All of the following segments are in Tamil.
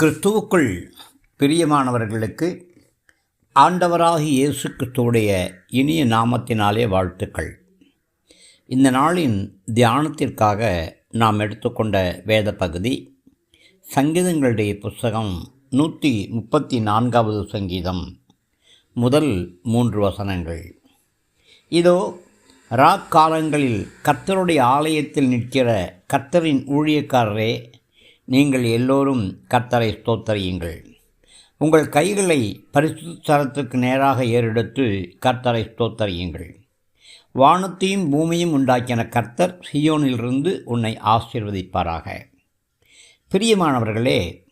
கிறிஸ்துவுக்குள் பிரியமானவர்களுக்கு ஆண்டவராகி இயேசு கிறிஸ்துவுடைய இனிய நாமத்தினாலே வாழ்த்துக்கள். இந்த நாளின் தியானத்திற்காக நாம் எடுத்துக்கொண்ட வேத பகுதி சங்கீதங்களுடைய புஸ்தகம் நூற்றி முப்பத்தி நான்காவது சங்கீதம் முதல் மூன்று வசனங்கள். இதோ ராக்காலங்களில் கர்த்தருடைய ஆலயத்தில் நிற்கிற கர்த்தரின் ஊழியக்காரரே நீங்கள் எல்லோரும் கர்த்தரை ஸ்தோத்தரியுங்கள். உங்கள் கைகளை பரிசுத்தலத்துக்கு நேராக ஏறெடுத்து கர்த்தரை ஸ்தோத்தரியுங்கள். வானத்தையும் பூமியும் உண்டாக்கின கர்த்தர் சியோனிலிருந்து உன்னை ஆசீர்வதிப்பாராக. பிரியமானவர்களே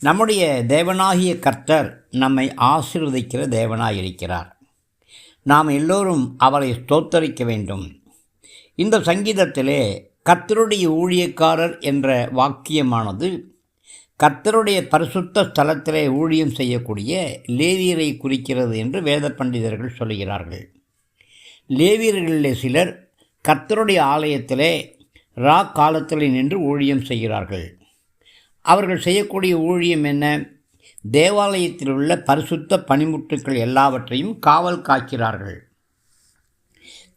நம்முடைய தேவனாகிய கர்த்தர் நம்மை ஆசீர்வதிக்கிற தேவனாயிருக்கிறார். நாம் எல்லோரும் அவரை ஸ்தோத்தரிக்க வேண்டும். இந்த சங்கீதத்திலே கர்த்தருடைய ஊழியக்காரர் என்ற வாக்கியமானது கர்த்தருடைய பரிசுத்த ஸ்தலத்திலே ஊழியம் செய்யக்கூடிய லேவியரை குறிக்கிறது என்று வேத பண்டிதர்கள் சொல்கிறார்கள். லேவியர்களிலே சிலர் கர்த்தருடைய ஆலயத்திலே ரா காலத்தில் நின்று ஊழியம் செய்கிறார்கள். அவர்கள் செய்யக்கூடிய ஊழியம் என்ன? தேவாலயத்தில் உள்ள பரிசுத்த பனிமுட்டுக்கள் எல்லாவற்றையும் காவல் காக்கிறார்கள்.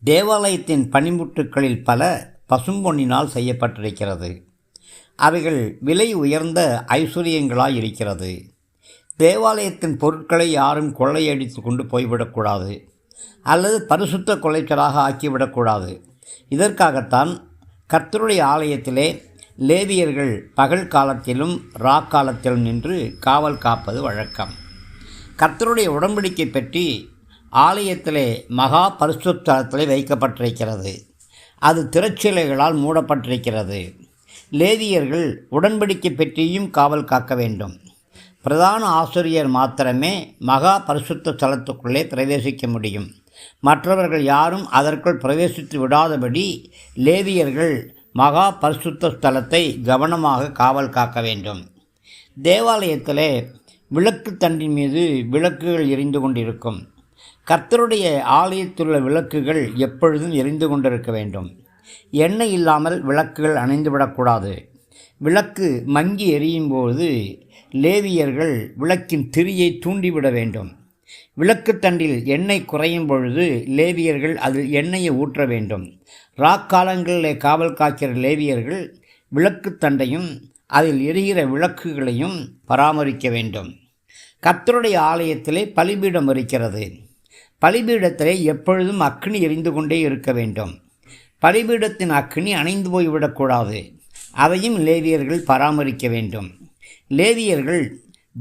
தேவாலயத்தின் பனிமுட்டுக்களில் பல பசும்பொன்னினால் செய்யப்பட்டிருக்கிறது. அவைகள் விலை உயர்ந்த ஐஸ்வர்யங்களாய் இருக்கிறது. தேவாலயத்தின் பொருட்களை யாரும் கொள்ளையடித்து கொண்டு போய்விடக்கூடாது. அல்லது பரிசுத்த கொலைச்சலாக ஆக்கிவிடக்கூடாது. இதற்காகத்தான் கர்த்தருடைய ஆலயத்திலே லேவியர்கள் பகல் காலத்திலும் ரா காலத்திலும் நின்று காவல் காப்பது வழக்கம். கர்த்தருடைய உடன்படிக்கை பற்றி ஆலயத்திலே மகா பரிசுத்தலத்திலே வைக்கப்பட்டிருக்கிறது. அது திரைச்சிலைகளால் மூடப்பட்டிருக்கிறது. லேவியர்கள் உடன்படிக்கை பெற்றியும் காவல் காக்க வேண்டும். பிரதான ஆசிரியர் மாத்திரமே மகா பரிசுத்த ஸ்தலத்துக்குள்ளே பிரவேசிக்க முடியும். மற்றவர்கள் யாரும் அதற்குள் பிரவேசித்து விடாதபடி லேவியர்கள் மகா பரிசுத்த ஸ்தலத்தை கவனமாக காவல் காக்க வேண்டும். தேவாலயத்திலே விளக்கு தண்டின் மீது விளக்குகள் எரிந்து கொண்டிருக்கும். கர்த்தருடைய ஆலயத்திலுள்ள விளக்குகள் எப்பொழுதும் எரிந்து கொண்டிருக்க வேண்டும். எண்ணெய் இல்லாமல் விளக்குகள் அணைந்துவிடக்கூடாது. விளக்கு மங்கி எரியும் போது லேவியர்கள் விளக்கின் திரியை தூண்டிவிட வேண்டும். விளக்குத்தண்டில் எண்ணெய் குறையும் பொழுது லேவியர்கள் அதில் எண்ணெயை ஊற்ற வேண்டும். ராக்காலங்களில் காவல் காக்கிற லேவியர்கள் விளக்குத்தண்டையும் அதில் எரிகிற விளக்குகளையும் பராமரிக்க வேண்டும். கர்த்தருடைய ஆலயத்திலே பலிபீடம் இருக்கிறது பலிபீடத்திலே எப்பொழுதும் அக்னி எரிந்து கொண்டே இருக்க வேண்டும். பலிபீடத்தின் அக்னி அணைந்து போய்விடக்கூடாது அதையும் லேவியர்கள் பராமரிக்க வேண்டும். லேவியர்கள்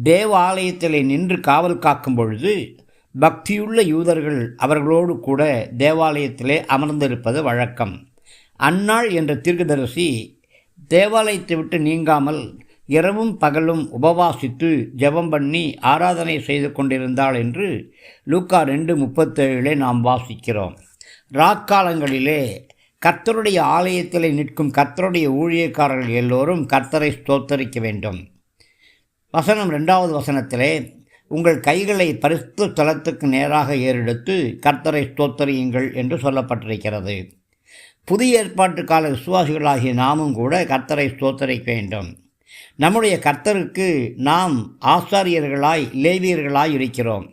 தேவாலயத்திலே நின்று காவல் காக்கும் பொழுது பக்தியுள்ள யூதர்கள் அவர்களோடு கூட தேவாலயத்திலே அமர்ந்திருப்பது வழக்கம். அந்நாள் என்ற தீர்க்கதரிசி தேவாலயத்தை விட்டு நீங்காமல் இரவும் பகலும் உபவாசித்து ஜெபம் பண்ணி ஆராதனை செய்து கொண்டிருந்தாள் என்று லூக்கா ரெண்டு முப்பத்தேழிலே நாம் வாசிக்கிறோம். ராக்காலங்களிலே கர்த்தருடைய ஆலயத்தில் நிற்கும் கர்த்தருடைய ஊழியக்காரர்கள் எல்லோரும் கர்த்தரை ஸ்தோத்தரிக்க வேண்டும். வசனம் ரெண்டாவது வசனத்திலே உங்கள் கைகளை பரிசு தளத்துக்கு நேராக ஏறெடுத்து கர்த்தரை ஸ்தோத்தரியுங்கள் என்று சொல்லப்பட்டிருக்கிறது. புதிய ஏற்பாட்டு கால விசுவாசிகளாகிய நாமும் கூட கர்த்தரை ஸ்தோத்தரிக்க வேண்டும். நம்முடைய கர்த்தருக்கு நாம் ஆசாரியர்களாய் லேவியர்களாய் இருக்கிறோம்.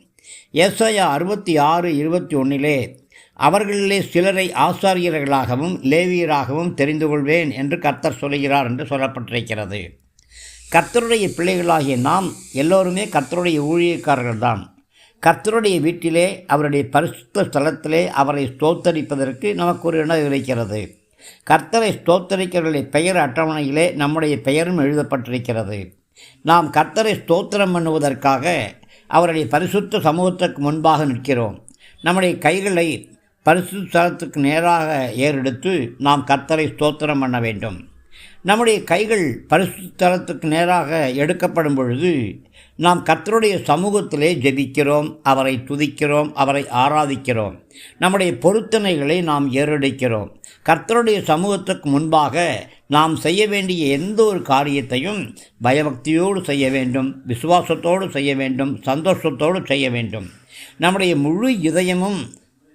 ஏசாயா அறுபத்தி ஆறு இருபத்தி ஒன்றிலே அவர்களிலே சிலரை ஆசாரியர்களாகவும் லேவியராகவும் தெரிந்து கொள்வேன் என்று கர்த்தர் சொல்கிறார் என்று சொல்லப்பட்டிருக்கிறது. கர்த்தருடைய பிள்ளைகளாகிய நாம் எல்லோருமே கர்த்தருடைய ஊழியக்காரர்கள் தான் கர்த்தருடைய வீட்டிலே அவருடைய பரிசுத்த ஸ்தலத்திலே அவரை ஸ்தோத்தரிப்பதற்கு நமக்கு ஒரு இடம் இருக்கிறது. கர்த்தரை ஸ்தோத்தரிக்கிறவர்களுடைய பெயர் அட்டவணையிலே நம்முடைய பெயரும் எழுதப்பட்டிருக்கிறது. நாம் கர்த்தரை ஸ்தோத்திரம் பண்ணுவதற்காக அவருடைய பரிசுத்த சமூகத்துக்கு முன்பாக நிற்கிறோம். நம்முடைய கைகளை பரிசுத்தலத்துக்கு நேராக ஏறெடுத்து நாம் கர்த்தரை ஸ்தோத்திரம் பண்ண வேண்டும். நம்முடைய கைகள் பரிசுத்தலத்துக்கு நேராக எடுக்கப்படும் பொழுது நாம் கர்த்தருடைய சமூகத்திலே ஜெபிக்கிறோம் அவரை துதிக்கிறோம் அவரை ஆராதிக்கிறோம். நம்முடைய பொருத்தனைகளை நாம் ஏறெடுக்கிறோம். கர்த்தருடைய சமூகத்துக்கு முன்பாக நாம் செய்ய வேண்டிய எந்த ஒரு காரியத்தையும் பயபக்தியோடு செய்ய வேண்டும் விசுவாசத்தோடு செய்ய வேண்டும் சந்தோஷத்தோடு செய்ய வேண்டும். நம்முடைய முழு இதயமும்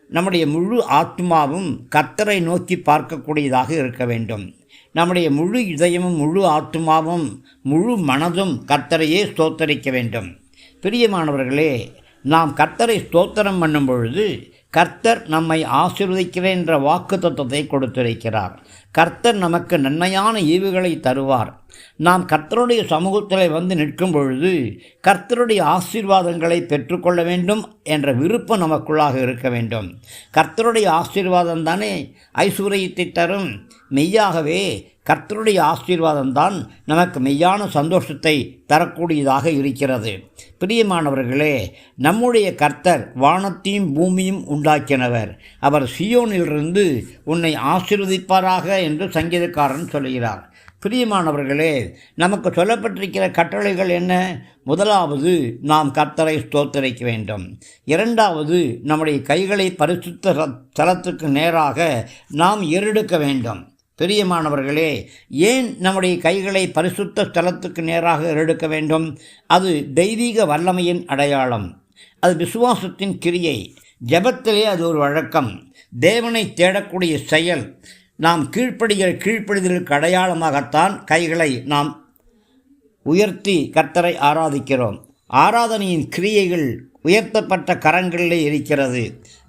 நம்முடைய முழு ஆத்மாவும் கர்த்தரை நோக்கி பார்க்கக்கூடியதாக இருக்க வேண்டும். நம்முடைய முழு இதயமும் முழு ஆத்மாவும் முழு மனதும் கர்த்தரையே ஸ்தோத்தரிக்க வேண்டும். பிரியமானவர்களே நாம் கர்த்தரை ஸ்தோத்திரம் பண்ணும் பொழுது கர்த்தர் நம்மை ஆசீர்வதிக்கிறேன் என்ற வாக்கு தத்துவத்தை கொடுத்திருக்கிறார். கர்த்தர் நமக்கு நன்மையான ஈவுகளை தருவார். நாம் கர்த்தருடைய சமூகத்தில் வந்து நிற்கும் பொழுது கர்த்தருடைய ஆசீர்வாதங்களை பெற்றுக்கொள்ள வேண்டும் என்ற விருப்பம் நமக்குள்ளாக இருக்க வேண்டும். கர்த்தருடைய ஆசீர்வாதம் தானே ஐஸ்வர்யத்தை தரும். மெய்யாகவே கர்த்தருடைய ஆசீர்வாதம்தான் நமக்கு மெய்யான சந்தோஷத்தை தரக்கூடியதாக இருக்கிறது. பிரியமானவர்களே நம்முடைய கர்த்தர் வானத்தையும் பூமியும் உண்டாக்கினவர். அவர் சியோனிலிருந்து உன்னை ஆசீர்வதிப்பாராக என்று சங்கீதக்காரன் சொல்கிறார். பிரியமானவர்களே நமக்கு சொல்லப்பட்டிருக்கிற கட்டளைகள் என்ன? முதலாவது நாம் கர்த்தரை ஸ்தோத்தரிக்க வேண்டும். இரண்டாவது நம்முடைய கைகளை பரிசுத்த தலத்துக்கு நேராக நாம் இருடுக்க வேண்டும். பிரியமானவர்களே ஏன் நம்முடைய கைகளை பரிசுத்த ஸ்தலத்துக்கு நேராக எடுக்க வேண்டும்? அது தெய்வீக வல்லமையின் அடையாளம். அது விசுவாசத்தின் கிரியை. ஜபத்திலே அது ஒரு வழக்கம். தேவனை தேடக்கூடிய செயல். நாம் கீழ்ப்படிகிற கீழ்ப்படிதலுக்கு அடையாளமாகத்தான் கைகளை நாம் உயர்த்தி கர்த்தரை ஆராதிக்கிறோம். ஆராதனையின் கிரியைகள் உயர்த்தப்பட்ட கரங்களிலே இருக்கிறது.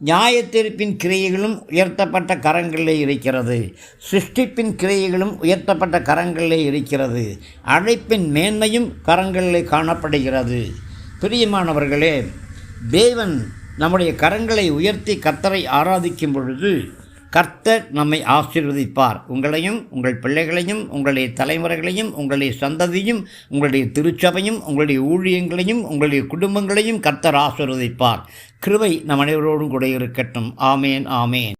நியாயத்தீர்ப்பின் கிரியைகளும் உயர்த்தப்பட்ட கரங்களிலே இருக்கிறது. சிருஷ்டிப்பின் கிரியைகளும் உயர்த்தப்பட்ட கரங்களிலே இருக்கிறது. அழைப்பின் மேன்மையும் கரங்களிலே காணப்படுகிறது. பிரியமானவர்களே தேவன் நம்முடைய கரங்களை உயர்த்தி கத்தரை ஆராதிக்கும் பொழுது கர்த்தர் நம்மை ஆசீர்வதிப்பார். உங்களையும் உங்கள் பிள்ளைகளையும் உங்களுடைய தலைமுறைகளையும் உங்களுடைய சந்ததியும் உங்களுடைய திருச்சபையும் உங்களுடைய ஊழியங்களையும் உங்களுடைய குடும்பங்களையும் கர்த்தர் ஆசீர்வதிப்பார். கிருவை நம் அனைவரோடும் கூட இருக்கட்டும். ஆமேன் ஆமேன்.